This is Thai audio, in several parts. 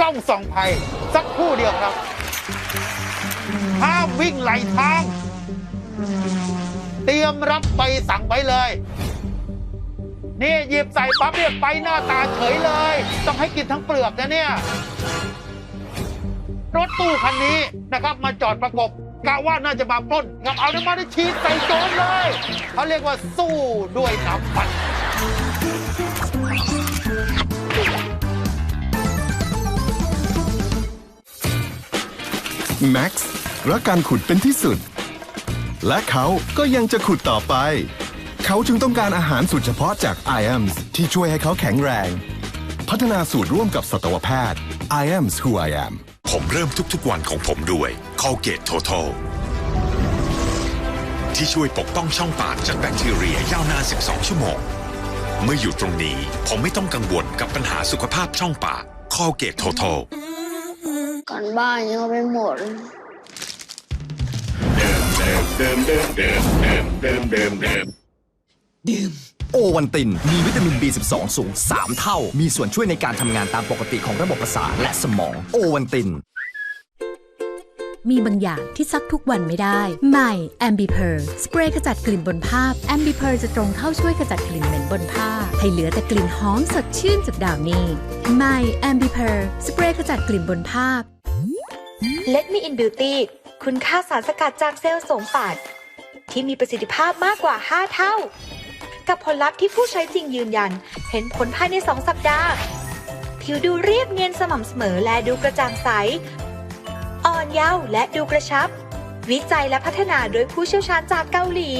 กล้องส่องภัย สักครู่เดียวครับ ห้ามวิ่งไหลทาง เตรียมรับใบสั่งไว้เลย นี่หยิบใส่ปั๊บเนี่ยไปหน้าตาเฉยเลย ต้องให้กินทั้งเปลือกนะเนี่ย รถตู้คันนี้นะครับมาจอดประกบกะว่าน่าจะมาปล้นกับเอาน้ำมันฉีดใส่โจรเลย เขาเรียกว่าสู้ด้วยน้ำมัน แม็กซ์รักการขุดเป็นที่สุด และเขาก็ยังจะขุดต่อไป เขาจึงต้องการอาหารสูตรเฉพาะจาก i a m s ที่ช่วยให้เขาแข็งแรง พัฒนาสูตรร่วมกับสัตวแพทย์ i a m s Who I Am ผมเริ่มทุกๆวันของผมด้วย Colgate Total ที่ช่วยปกป้องช่องปากจากแบคทีเรียยาวนาน 12 ชั่วโมง เมื่ออยู่ตรงนี้ผมไม่ต้องกังวลกับปัญหาสุขภาพช่องปาก Colgate Total ก่อนบ้านยังเอาไปหมดโอวันติน มีวิตามิน B12 สูง 3 เท่า มีส่วนช่วยในการทำงานตามปกติของระบบประสาทและสมอง โอวันติน มีบางอย่างที่ซักทุกวันไม่ได้ ใหม่ a m b i p u r สเปรย์ขจัดกลิ่นบนผ้า a m b i p u r จะตรงเข้าช่วยขจัดกลิ่นเหม็นบนผ้า ให้เหลือแต่กลิ่นหอมสดชื่นจากดาวนี่ใหม่ a m b i p u r สเปรย์ขจัดกลิ่นบนผ้า Let Me in Beauty คุณค่าสารสกัดจากเซลล์สมปัดที่มีประสิทธิภาพมากกว่า 5 เท่า กับผลลัพธ์ที่ผู้ใช้จริงยืนยัน เห็นผลภายใน 2 สัปดาห์ ผิวดูเรียบเนียนสม่ำเสมอและดูกระจ่างใส อ่อนเยาว์และดูกระชับ วิจัยและพัฒนาโดยผู้เชี่ยวชาญจากเกาหลี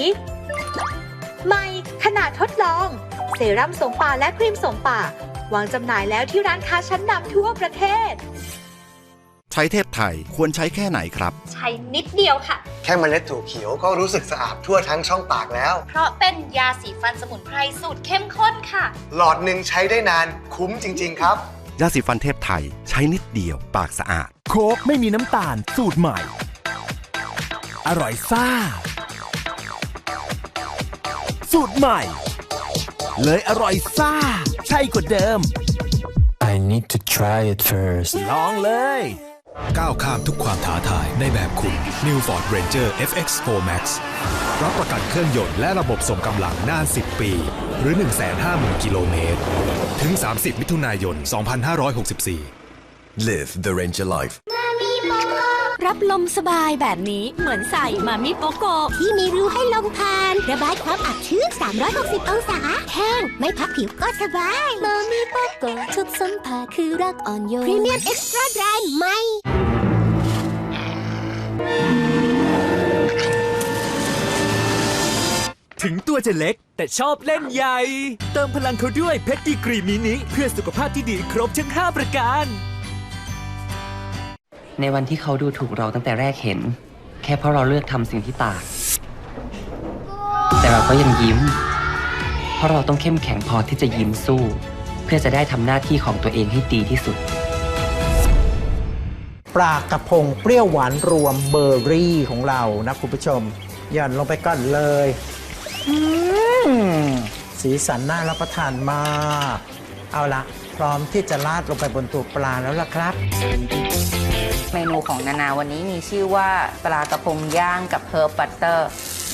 ใหม่ ขนาดทดลอง เซรั่มสมป่าและครีมสมป่าวางจำหน่ายแล้วที่ร้านค้าชั้นนำทั่วประเทศ ใช้เทพไทยควรใช้แค่ไหนครับ ใช้นิดเดียวค่ะ แค่เมล็ดถั่วเขียวก็รู้สึกสะอาดทั่วทั้งช่องปากแล้ว เพราะเป็นยาสีฟันสมุนไพรสูตรเข้มข้นค่ะ หลอดหนึ่งใช้ได้นานคุ้มจริง ๆ ครับ ยาสีฟันเทพไทยใช้นิดเดียวปากสะอาด โค้กไม่มีน้ำตาลสูตรใหม่ อร่อยซ่า สูตรใหม่ เลยอร่อยซ่า ใช่กว่าเดิม I need to try it first ลองเลย ก้าวข้ามทุกความท้าทายในแบบคุณ New Ford Ranger FX4 Max รับประกันเครื่องยนต์และระบบส่งกำลังนาน 10 ปี หรือ 150,000 กิโลเมตร ถึง 30 มิถุนายน 2564 Live the Ranger Life รับลมสบายแบบนี้เหมือนใส่มามิโปโกที่มีรูให้ลมผ่าน ระบายความอับชื้น 360 องศา แห้ง ไม่พักผิวก็สบายมามีโปโกทุกสัมผัสคือรักอ่อนโยนพรีเมียมเอ็กซ์ตร้าแบรนด์ใหม่ถึงตัวจะเล็ก แต่ชอบเล่นใหญ่ เติมพลังเขาด้วยเพชรดีกรีมินิเพื่อสุขภาพที่ดีครบทั้ง 5 ประการ ในวันที่เขาดูถูกเราตั้งแต่แรกเห็น แค่เพราะเราเลือกทำสิ่งที่ต่างแต่เราก็ยังยิ้ม เพราะเราต้องเข้มแข็งพอที่จะยิ้มสู้ เพื่อจะได้ทำหน้าที่ของตัวเองให้ดีที่สุด ปลากระพงเปรี้ยวหวานรวมเบอร์รี่ของเรานะคุณผู้ชมหย่อนลงไปก่อนเลยอืมสีสันน่ารับประทานมาก เอาละพร้อมที่จะราดลงไปบนตัวปลาแล้วล่ะครับ เมนูของนานาวันนี้มีชื่อว่าปลากระพงย่างกับเฮิร์บบัตเตอร์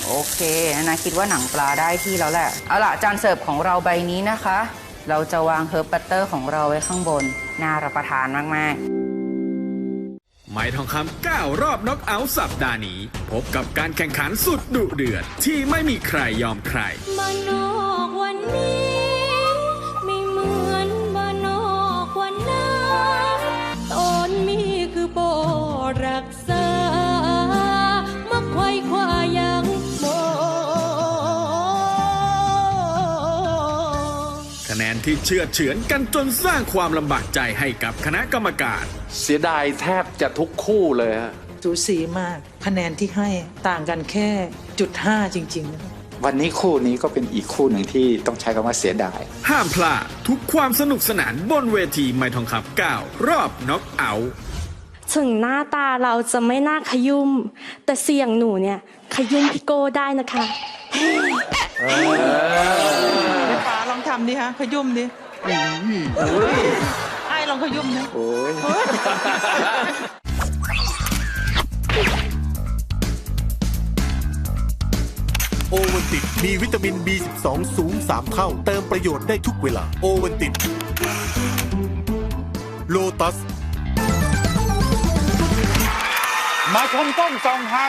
โอเคนานาคิดว่าหนังปลาได้ที่แล้วแหละ เอาล่ะ จานเสิร์ฟของเราใบนี้นะคะ เราจะวางเฮิร์บบัตเตอร์ของเราไว้ข้างบน น่ารับประทานมาก ๆไม้ทองคำ9รอบน็อกเอาท์สัปดาห์นี้ พบกับการแข่งขันสุดดุเดือด ที่ไม่มีใครยอมใคร ที่เชื่อดเฉือนกันจนสร้างความลำบากใจให้กับคณะกรรมการ เสียดายแทบจะทุกคู่เลยฮะสูสีมากคะแนนที่ให้ต่างกันแค่จุดห้าจริงๆวันนี้คู่นี้ก็เป็นอีกคู่หนึ่งที่ต้องใช้คำว่าเสียดาย ห้ามพลาดทุกความสนุกสนานบนเวทีไม้ทองคำ9รอบน็อกเอาท์ถึงหน้าตาเราจะไม่น่าขยุ่มแต่เสียงหนูเนี่ย ขยุ่มพี่โก้ได้นะคะ ป๋าลองทำดิฮะขยุ่มดิไอ้ลองขยุ่มนะโอ้ยโอวันติดมีวิตามิน B12 สูง 3 เท่า เติมประโยชน์ได้ทุกเวลา โอวันติดโลตัส มาชมต้นสองหาก